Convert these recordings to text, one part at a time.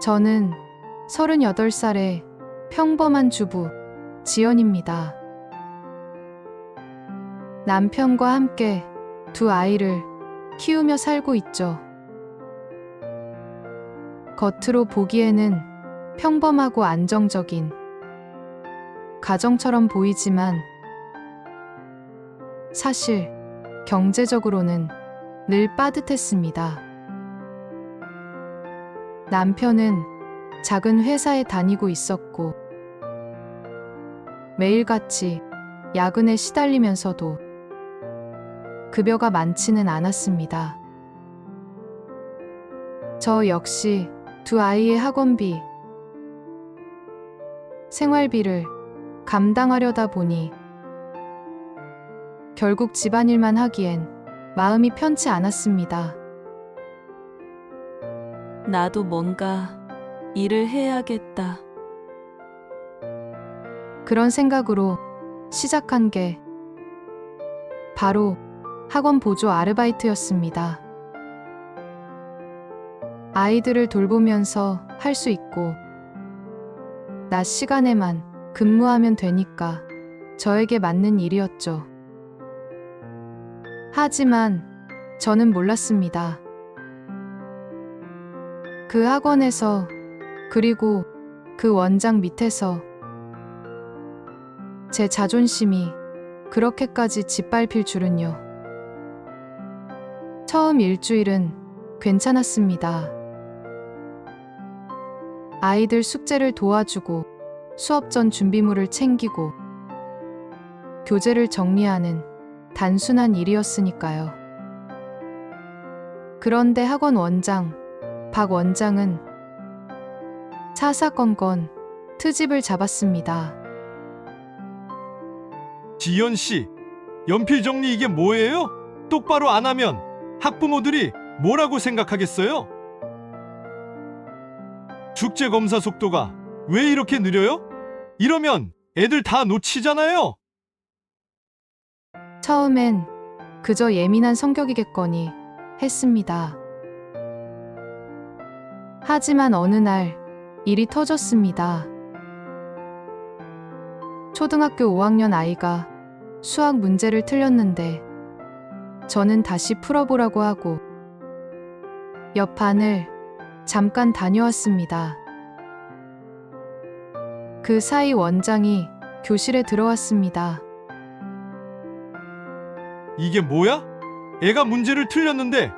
저는 38살의 평범한 주부 지연입니다. 남편과 함께 두 아이를 키우며 살고 있죠. 겉으로 보기에는 평범하고 안정적인 가정처럼 보이지만 사실 경제적으로는 늘 빠듯했습니다. 남편은 작은 회사에 다니고 있었고 매일같이 야근에 시달리면서도 급여가 많지는 않았습니다. 저 역시 두 아이의 학원비, 생활비를 감당하려다 보니 결국 집안일만 하기엔 마음이 편치 않았습니다. 나도 뭔가 일을 해야겠다. 그런 생각으로 시작한 게 바로 학원 보조 아르바이트였습니다. 아이들을 돌보면서 할 수 있고 낮 시간에만 근무하면 되니까 저에게 맞는 일이었죠. 하지만 저는 몰랐습니다. 그 학원에서 그리고 그 원장 밑에서 제 자존심이 그렇게까지 짓밟힐 줄은요. 처음 일주일은 괜찮았습니다. 아이들 숙제를 도와주고 수업 전 준비물을 챙기고 교재를 정리하는 단순한 일이었으니까요. 그런데 학원 원장, 박 원장은 사사건건 트집을 잡았습니다. 지연 씨, 연필 정리 이게 뭐예요? 똑바로 안 하면 학부모들이 뭐라고 생각하겠어요? 축제 검사 속도가 왜 이렇게 느려요? 이러면 애들 다 놓치잖아요. 처음엔 그저 예민한 성격이겠거니 했습니다. 하지만 어느 날 일이 터졌습니다. 초등학교 5학년 아이가 수학 문제를 틀렸는데 저는 다시 풀어보라고 하고 옆 반을 잠깐 다녀왔습니다. 그 사이 원장이 교실에 들어왔습니다. 이게 뭐야? 애가 문제를 틀렸는데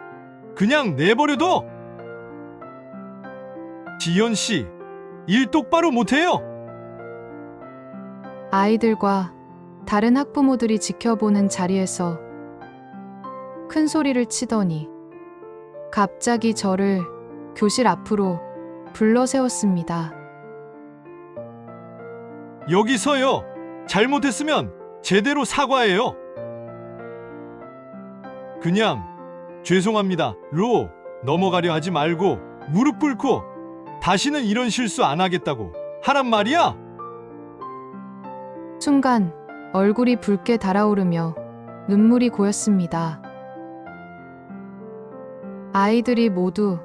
그냥 내버려둬? 지연 씨, 일 똑바로 못해요. 아이들과 다른 학부모들이 지켜보는 자리에서 큰 소리를 치더니 갑자기 저를 교실 앞으로 불러 세웠습니다. 여기서요. 잘못했으면 제대로 사과해요. 그냥 죄송합니다. 로 넘어가려 하지 말고 무릎 꿇고 다시는 이런 실수 안 하겠다고 하란 말이야. 순간 얼굴이 붉게 달아오르며 눈물이 고였습니다. 아이들이 모두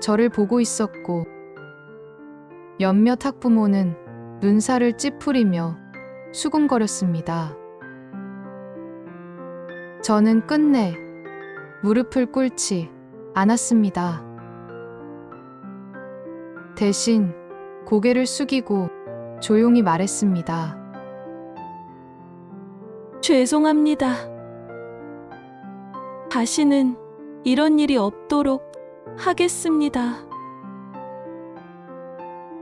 저를 보고 있었고 몇몇 학부모는 눈살을 찌푸리며 수군거렸습니다. 저는 끝내 무릎을 꿇지 않았습니다. 대신 고개를 숙이고 조용히 말했습니다. 죄송합니다. 다시는 이런 일이 없도록 하겠습니다.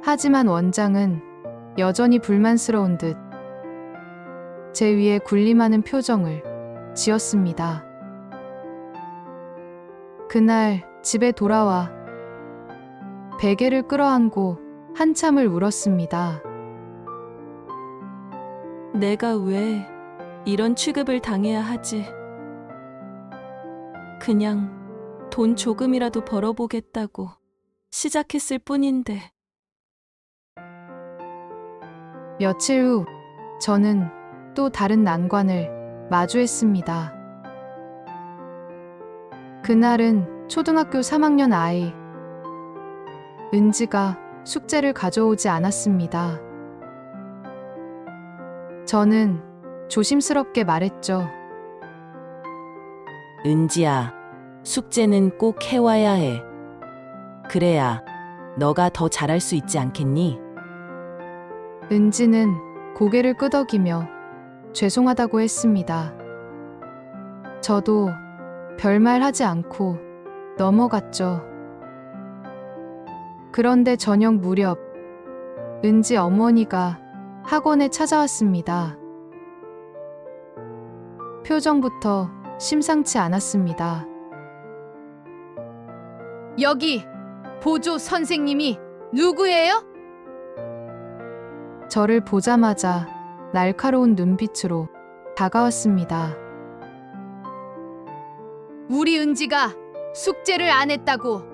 하지만 원장은 여전히 불만스러운 듯 제 위에 군림하는 표정을 지었습니다. 그날 집에 돌아와 베개를 끌어안고 한참을 울었습니다. 내가 왜 이런 취급을 당해야 하지? 그냥 돈 조금이라도 벌어보겠다고 시작했을 뿐인데. 며칠 후 저는 또 다른 난관을 마주했습니다. 그날은 초등학교 3학년 아이. 은지가 숙제를 가져오지 않았습니다. 저는 조심스럽게 말했죠. 은지야, 숙제는 꼭 해와야 해. 그래야 너가 더 잘할 수 있지 않겠니? 은지는 고개를 끄덕이며 죄송하다고 했습니다. 저도 별말 하지 않고 넘어갔죠. 그런데 저녁 무렵 은지 어머니가 학원에 찾아왔습니다. 표정부터 심상치 않았습니다. 여기 보조 선생님이 누구예요? 저를 보자마자 날카로운 눈빛으로 다가왔습니다. 우리 은지가 숙제를 안 했다고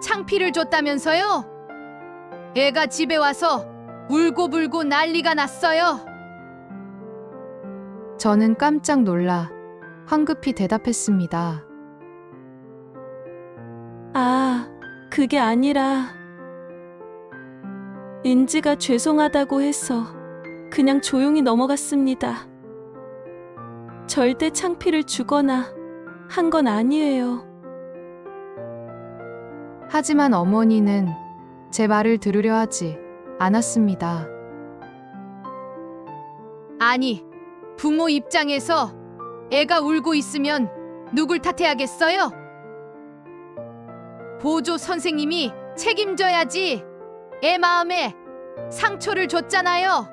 창피를 줬다면서요? 애가 집에 와서 울고불고 난리가 났어요. 저는 깜짝 놀라 황급히 대답했습니다. 아, 그게 아니라 은지가 죄송하다고 해서 그냥 조용히 넘어갔습니다. 절대 창피를 주거나 한 건 아니에요. 하지만 어머니는 제 말을 들으려 하지 않았습니다. 아니, 부모 입장에서 애가 울고 있으면 누굴 탓해야겠어요? 보조 선생님이 책임져야지. 애 마음에 상처를 줬잖아요.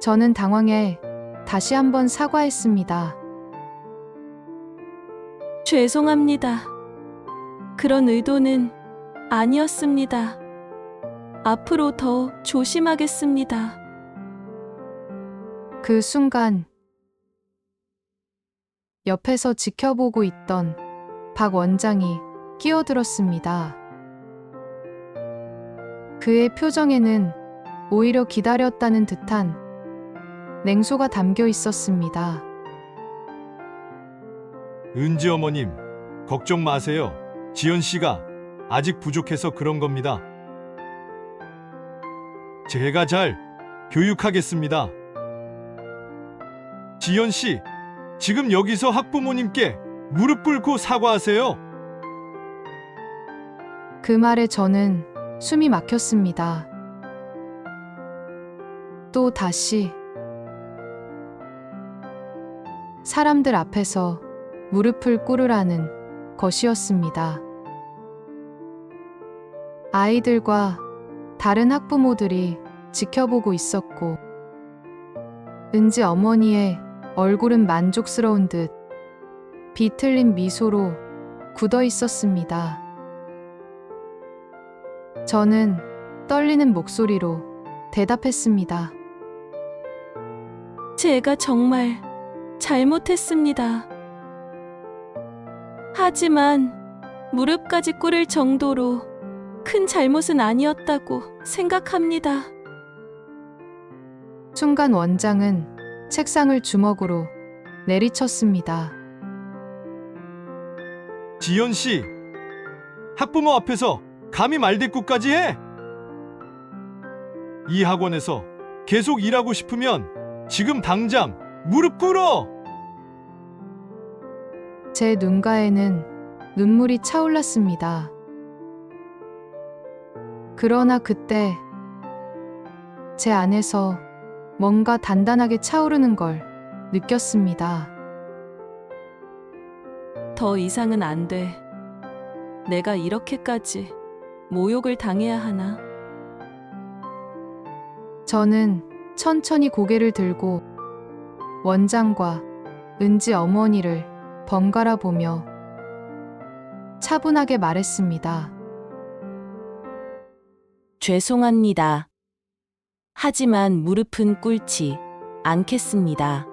저는 당황해 다시 한번 사과했습니다. 죄송합니다. 그런 의도는 아니었습니다. 앞으로 더 조심하겠습니다. 그 순간 옆에서 지켜보고 있던 박 원장이 끼어들었습니다. 그의 표정에는 오히려 기다렸다는 듯한 냉소가 담겨 있었습니다. 은지 어머님, 걱정 마세요. 지연 씨가 아직 부족해서 그런 겁니다. 제가 잘 교육하겠습니다. 지연 씨, 지금 여기서 학부모님께 무릎 꿇고 사과하세요. 그 말에 저는 숨이 막혔습니다. 또 다시 사람들 앞에서 무릎을 꿇으라는 것이었습니다. 아이들과 다른 학부모들이 지켜보고 있었고, 은지 어머니의 얼굴은 만족스러운 듯 비틀린 미소로 굳어 있었습니다. 저는 떨리는 목소리로 대답했습니다. 제가 정말 잘못했습니다. 하지만 무릎까지 꿇을 정도로 큰 잘못은 아니었다고 생각합니다. 순간 원장은 책상을 주먹으로 내리쳤습니다. 지연 씨, 학부모 앞에서 감히 말대꾸까지 해? 이 학원에서 계속 일하고 싶으면 지금 당장 무릎 꿇어! 제 눈가에는 눈물이 차올랐습니다. 그러나 그때 제 안에서 뭔가 단단하게 차오르는 걸 느꼈습니다. 더 이상은 안 돼. 내가 이렇게까지 모욕을 당해야 하나? 저는 천천히 고개를 들고 원장과 은지 어머니를 번갈아 보며 차분하게 말했습니다. 죄송합니다. 하지만 무릎은 꿇지 않겠습니다.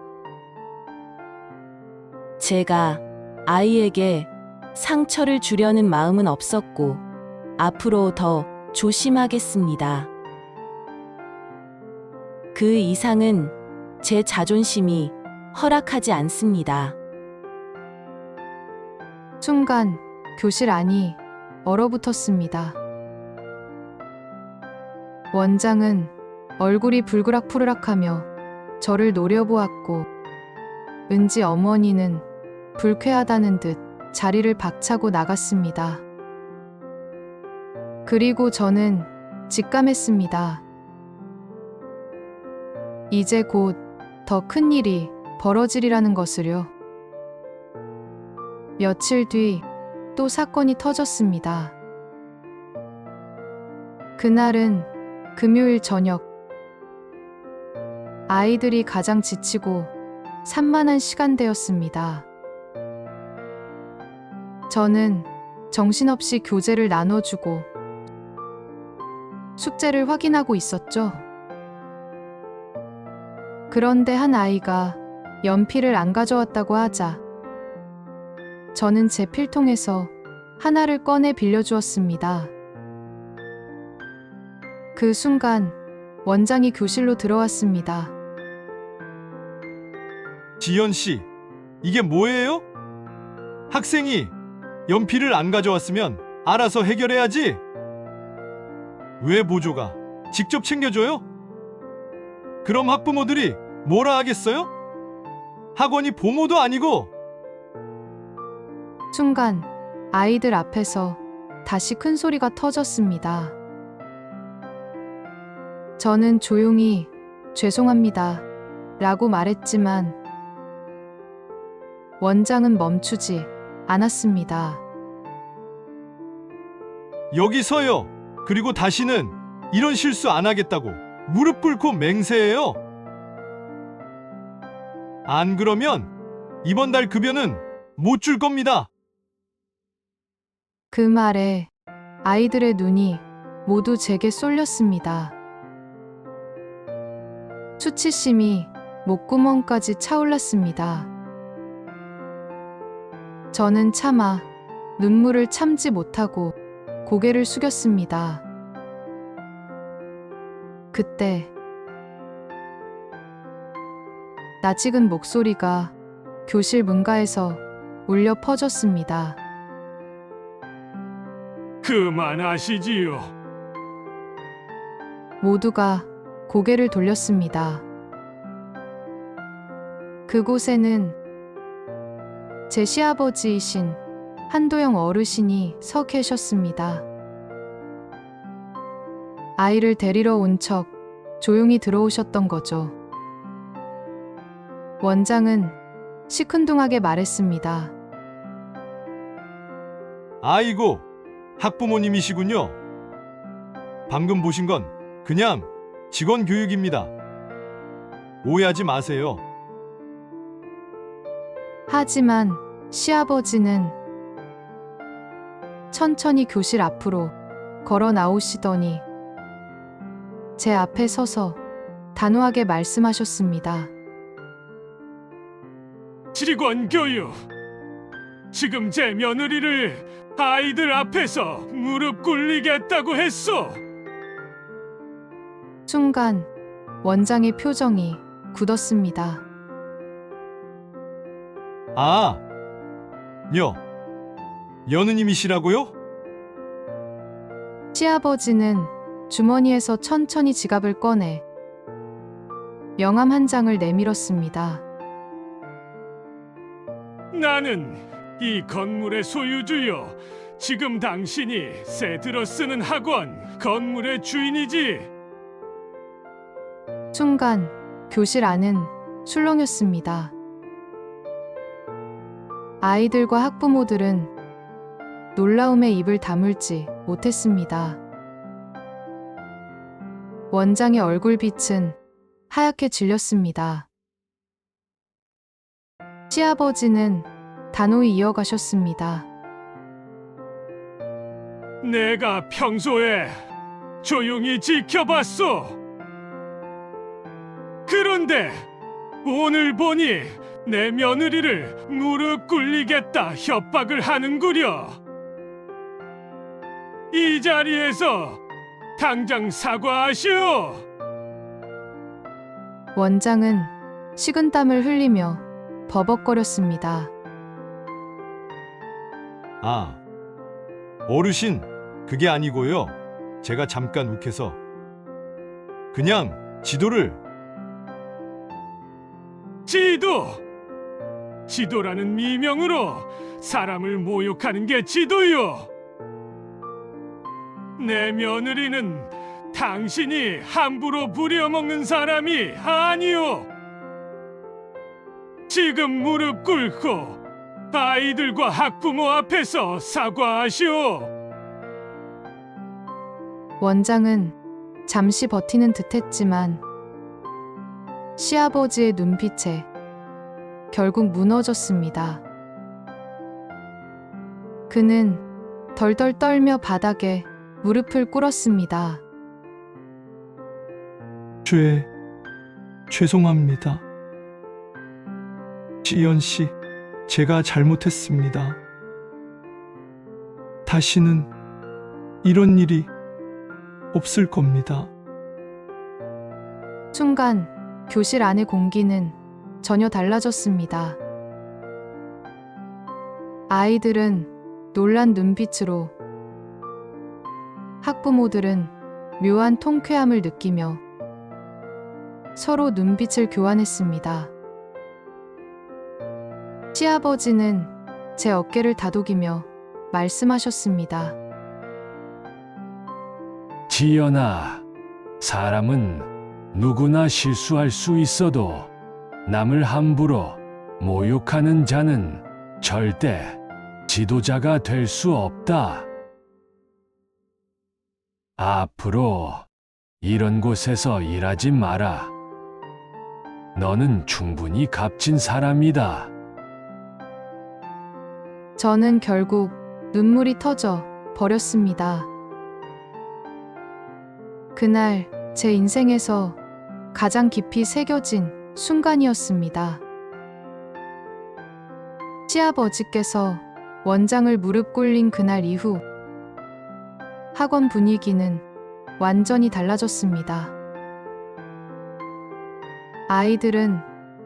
제가 아이에게 상처를 주려는 마음은 없었고, 앞으로 더 조심하겠습니다. 그 이상은 제 자존심이 허락하지 않습니다. 순간 교실 안이 얼어붙었습니다. 원장은 얼굴이 불그락푸르락하며 저를 노려보았고 은지 어머니는 불쾌하다는 듯 자리를 박차고 나갔습니다. 그리고 저는 직감했습니다. 이제 곧 더 큰 일이 벌어지리라는 것을요. 며칠 뒤 또 사건이 터졌습니다. 그날은 금요일 저녁. 아이들이 가장 지치고 산만한 시간대였습니다. 저는 정신없이 교재를 나눠주고 숙제를 확인하고 있었죠. 그런데 한 아이가 연필을 안 가져왔다고 하자 저는 제 필통에서 하나를 꺼내 빌려주었습니다. 그 순간 원장이 교실로 들어왔습니다. 지연 씨, 이게 뭐예요? 학생이 연필을 안 가져왔으면 알아서 해결해야지. 왜 보조가 직접 챙겨줘요? 그럼 학부모들이 뭐라 하겠어요? 학원이 보모도 아니고 순간 아이들 앞에서 다시 큰 소리가 터졌습니다. 저는 조용히 죄송합니다. 라고 말했지만 원장은 멈추지 않았습니다. 여기서요. 그리고 다시는 이런 실수 안 하겠다고 무릎 꿇고 맹세해요. 안 그러면 이번 달 급여는 못 줄 겁니다. 그 말에 아이들의 눈이 모두 제게 쏠렸습니다. 수치심이 목구멍까지 차올랐습니다. 저는 차마 눈물을 참지 못하고 고개를 숙였습니다. 그때 낯익은 목소리가 교실 문가에서 울려 퍼졌습니다. 그만하시지요. 모두가 고개를 돌렸습니다. 그곳에는 제 시아버지이신 한도영 어르신이 서 계셨습니다. 아이를 데리러 온 척 조용히 들어오셨던 거죠. 원장은 시큰둥하게 말했습니다. 아이고, 학부모님이시군요. 방금 보신 건 그냥 직원 교육입니다. 오해하지 마세요. 하지만 시아버지는 천천히 교실 앞으로 걸어 나오시더니 제 앞에 서서 단호하게 말씀하셨습니다. 직원 교육. 지금 제 며느리를 아이들 앞에서 무릎 꿇리겠다고 했소. 순간 원장의 표정이 굳었습니다. 아, 여, 여느님이시라고요? 시아버지는 주머니에서 천천히 지갑을 꺼내 명함 한 장을 내밀었습니다. 나는 이 건물의 소유주요. 지금 당신이 새 들어 쓰는 학원 건물의 주인이지. 순간 교실 안은 술렁였습니다. 아이들과 학부모들은 놀라움에 입을 다물지 못했습니다. 원장의 얼굴빛은 하얗게 질렸습니다. 시아버지는 단호히 이어가셨습니다. 내가 평소에 조용히 지켜봤소. 그런데 오늘 보니 내 며느리를 무릎 꿇리겠다 협박을 하는구려. 이 자리에서 당장 사과하시오. 원장은 식은땀을 흘리며 버벅거렸습니다. 아, 어르신, 그게 아니고요. 제가 잠깐 욱해서 그냥 지도를 지도! 지도라는 미명으로 사람을 모욕하는 게 지도요! 내 며느리는 당신이 함부로 부려먹는 사람이 아니오! 지금 무릎 꿇고 아이들과 학부모 앞에서 사과하시오! 원장은 잠시 버티는 듯 했지만 시아버지의 눈빛에 결국 무너졌습니다. 그는 덜덜 떨며 바닥에 무릎을 꿇었습니다. 죄 죄송합니다. 지연 씨, 제가 잘못했습니다. 다시는 이런 일이 없을 겁니다. 순간 교실 안의 공기는 전혀 달라졌습니다. 아이들은 놀란 눈빛으로 학부모들은 묘한 통쾌함을 느끼며 서로 눈빛을 교환했습니다. 시아버지는 제 어깨를 다독이며 말씀하셨습니다. 지연아, 사람은 누구나 실수할 수 있어도 남을 함부로 모욕하는 자는 절대 지도자가 될 수 없다. 앞으로 이런 곳에서 일하지 마라. 너는 충분히 값진 사람이다. 저는 결국 눈물이 터져 버렸습니다. 그날 제 인생에서 가장 깊이 새겨진 순간이었습니다. 시아버지께서 원장을 무릎 꿇린 그날 이후 학원 분위기는 완전히 달라졌습니다. 아이들은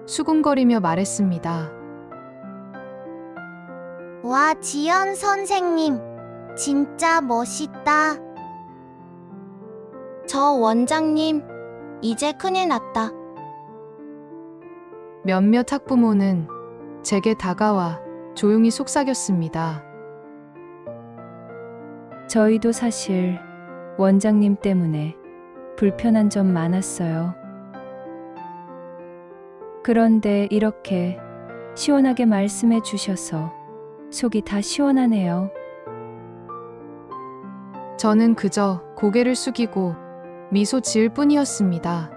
수군거리며 말했습니다. 와, 지연 선생님. 진짜 멋있다. 저 원장님, 이제 큰일 났다. 몇몇 학부모는 제게 다가와 조용히 속삭였습니다. 저희도 사실 원장님 때문에 불편한 점 많았어요. 그런데 이렇게 시원하게 말씀해 주셔서 속이 다 시원하네요. 저는 그저 고개를 숙이고 미소 지을 뿐이었습니다.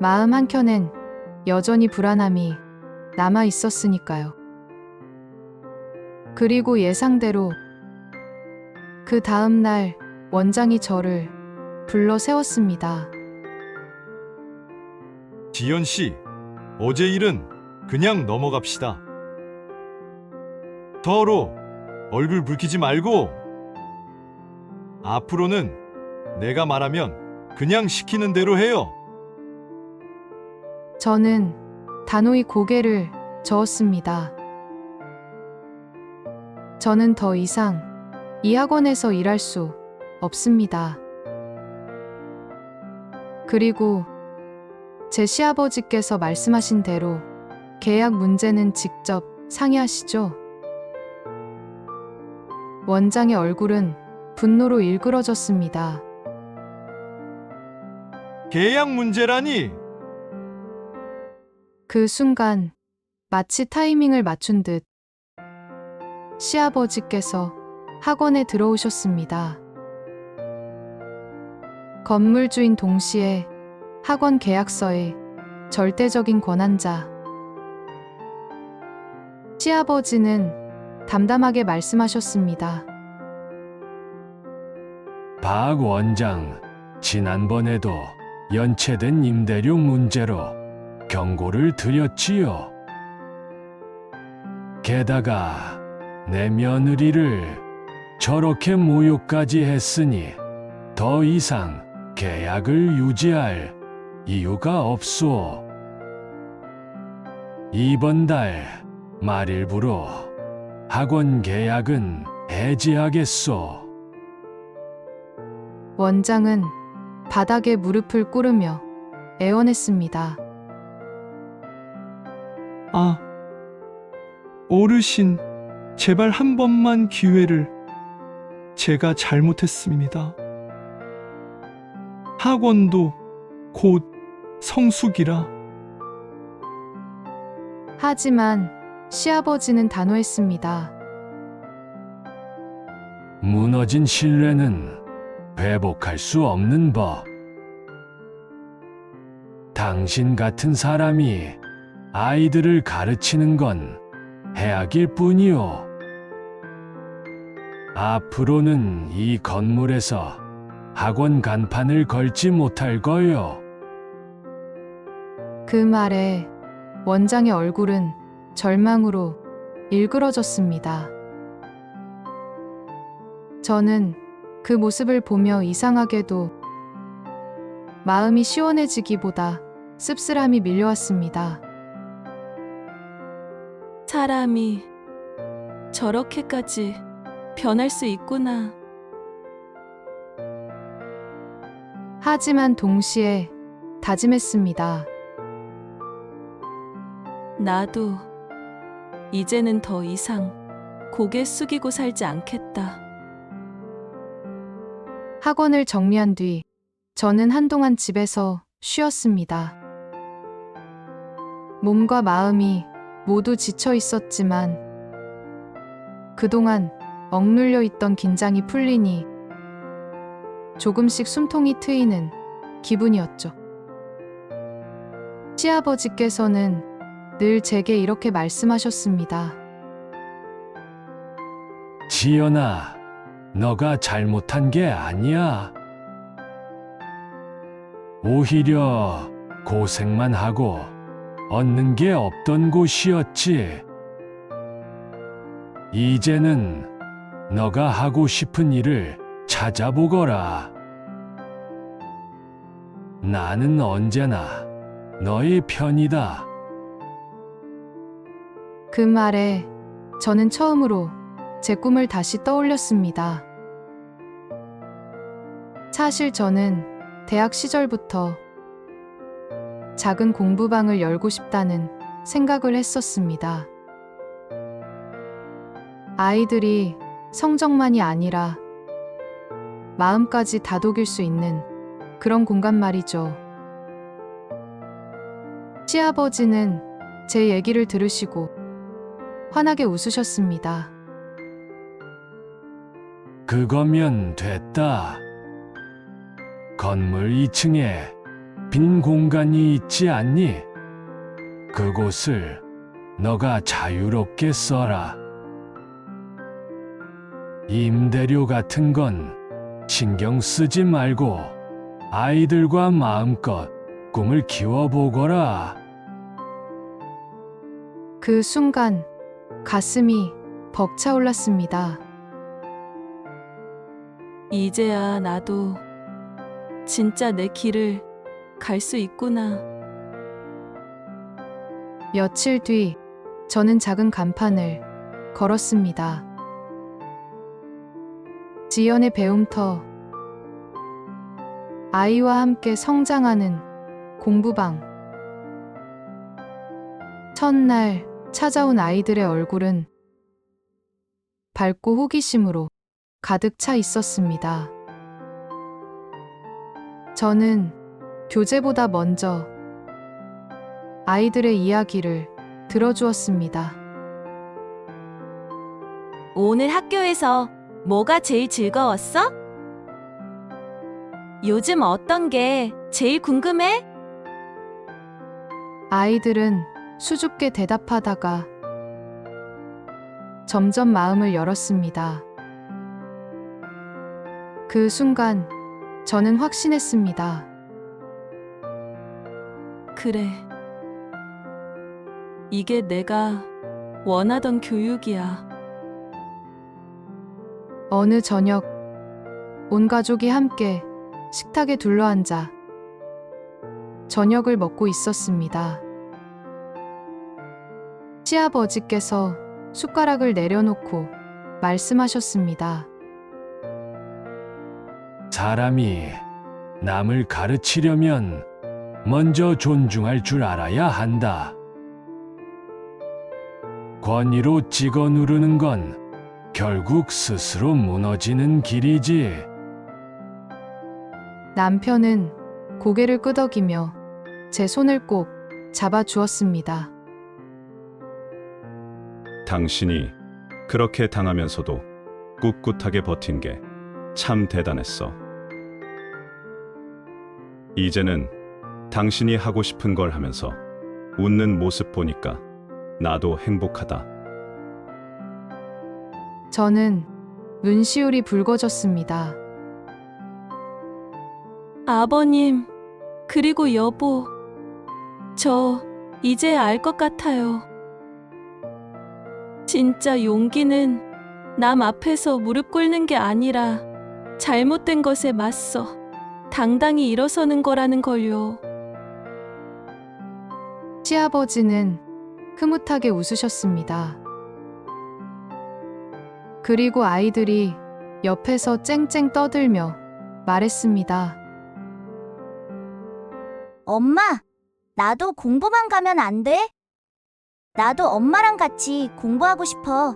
마음 한켠엔 여전히 불안함이 남아 있었으니까요. 그리고 예상대로 그 다음 날 원장이 저를 불러 세웠습니다. 지연 씨, 어제 일은 그냥 넘어갑시다. 더러 얼굴 붉히지 말고 앞으로는 내가 말하면 그냥 시키는 대로 해요. 저는 단호히 고개를 저었습니다. 저는 더 이상 이 학원에서 일할 수 없습니다. 그리고 제 시아버지께서 말씀하신 대로 계약 문제는 직접 상의하시죠. 원장의 얼굴은 분노로 일그러졌습니다. 계약 문제라니 그 순간 마치 타이밍을 맞춘 듯 시아버지께서 학원에 들어오셨습니다. 건물주인 동시에 학원 계약서의 절대적인 권한자. 시아버지는 담담하게 말씀하셨습니다. 박 원장, 지난번에도 연체된 임대료 문제로 경고를 드렸지요. 게다가 내 며느리를 저렇게 모욕까지 했으니 더 이상 계약을 유지할 이유가 없소. 이번 달 말일부로 학원 계약은 해지하겠소. 원장은 바닥에 무릎을 꿇으며 애원했습니다. 아, 어르신, 제발 한 번만 기회를. 제가 잘못했습니다. 학원도 곧 성수기라. 하지만 시아버지는 단호했습니다. 무너진 신뢰는 회복할 수 없는 법. 당신 같은 사람이 아이들을 가르치는 건 해악일 뿐이요. 앞으로는 이 건물에서 학원 간판을 걸지 못할 거요. 그 말에 원장의 얼굴은 절망으로 일그러졌습니다. 저는 그 모습을 보며 이상하게도 마음이 시원해지기보다 씁쓸함이 밀려왔습니다. 사람이 저렇게까지 변할 수 있구나. 하지만 동시에 다짐했습니다. 나도 이제는 더 이상 고개 숙이고 살지 않겠다. 학원을 정리한 뒤 저는 한동안 집에서 쉬었습니다. 몸과 마음이 모두 지쳐 있었지만 그동안 억눌려 있던 긴장이 풀리니 조금씩 숨통이 트이는 기분이었죠. 시아버지께서는 늘 제게 이렇게 말씀하셨습니다. 지연아, 너가 잘못한 게 아니야. 오히려 고생만 하고 얻는 게 없던 곳이었지. 이제는 너가 하고 싶은 일을 찾아보거라. 나는 언제나 너의 편이다. 그 말에 저는 처음으로 제 꿈을 다시 떠올렸습니다. 사실 저는 대학 시절부터 작은 공부방을 열고 싶다는 생각을 했었습니다. 아이들이 성적만이 아니라 마음까지 다독일 수 있는 그런 공간 말이죠. 시아버지는 제 얘기를 들으시고 환하게 웃으셨습니다. 그거면 됐다. 건물 2층에 빈 공간이 있지 않니? 그곳을 너가 자유롭게 써라. 임대료 같은 건 신경 쓰지 말고 아이들과 마음껏 꿈을 키워보거라. 그 순간 가슴이 벅차올랐습니다. 이제야 나도 진짜 내 길을 갈 수 있구나. 며칠 뒤 저는 작은 간판을 걸었습니다. 지연의 배움터 아이와 함께 성장하는 공부방 첫날 찾아온 아이들의 얼굴은 밝고 호기심으로 가득 차 있었습니다. 저는 교재보다 먼저 아이들의 이야기를 들어주었습니다. 오늘 학교에서 뭐가 제일 즐거웠어? 요즘 어떤 게 제일 궁금해? 아이들은 수줍게 대답하다가 점점 마음을 열었습니다. 그 순간 저는 확신했습니다. 그래. 이게 내가 원하던 교육이야. 어느 저녁 온 가족이 함께 식탁에 둘러앉아 저녁을 먹고 있었습니다. 시아버지께서 숟가락을 내려놓고 말씀하셨습니다. 사람이 남을 가르치려면 먼저 존중할 줄 알아야 한다. 권위로 찍어 누르는 건 결국 스스로 무너지는 길이지. 남편은 고개를 끄덕이며 제 손을 꼭 잡아 주었습니다. 당신이 그렇게 당하면서도 꿋꿋하게 버틴 게 참 대단했어. 이제는 당신이 하고 싶은 걸 하면서 웃는 모습 보니까 나도 행복하다. 저는 눈시울이 붉어졌습니다. 아버님, 그리고 여보, 저 이제 알 것 같아요. 진짜 용기는 남 앞에서 무릎 꿇는 게 아니라 잘못된 것에 맞서 당당히 일어서는 거라는 걸요. 시아버지는 흐뭇하게 웃으셨습니다. 그리고 아이들이 옆에서 쨍쨍 떠들며 말했습니다. 엄마, 나도 공부만 가면 안 돼? 나도 엄마랑 같이 공부하고 싶어.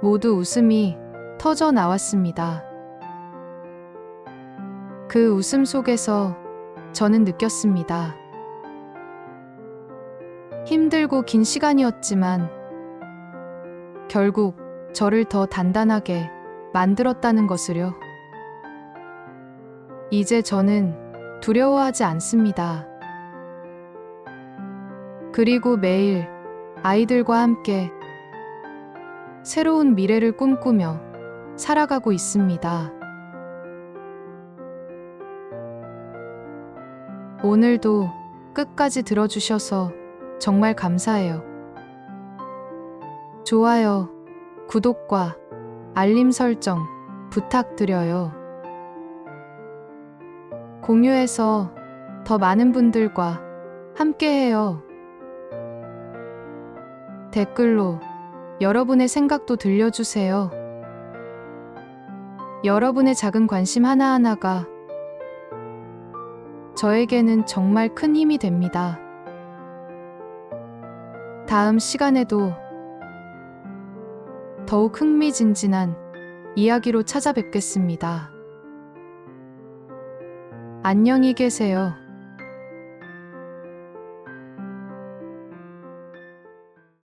모두 웃음이 터져 나왔습니다. 그 웃음 속에서 저는 느꼈습니다. 힘들고 긴 시간이었지만 결국 저를 더 단단하게 만들었다는 것을요. 이제 저는 두려워하지 않습니다. 그리고 매일 아이들과 함께 새로운 미래를 꿈꾸며 살아가고 있습니다. 오늘도 끝까지 들어주셔서 정말 감사해요. 좋아요, 구독과 알림 설정 부탁드려요. 공유해서 더 많은 분들과 함께해요. 댓글로 여러분의 생각도 들려주세요. 여러분의 작은 관심 하나하나가 저에게는 정말 큰 힘이 됩니다. 다음 시간에도 더욱 흥미진진한 이야기로 찾아뵙겠습니다. 안녕히 계세요.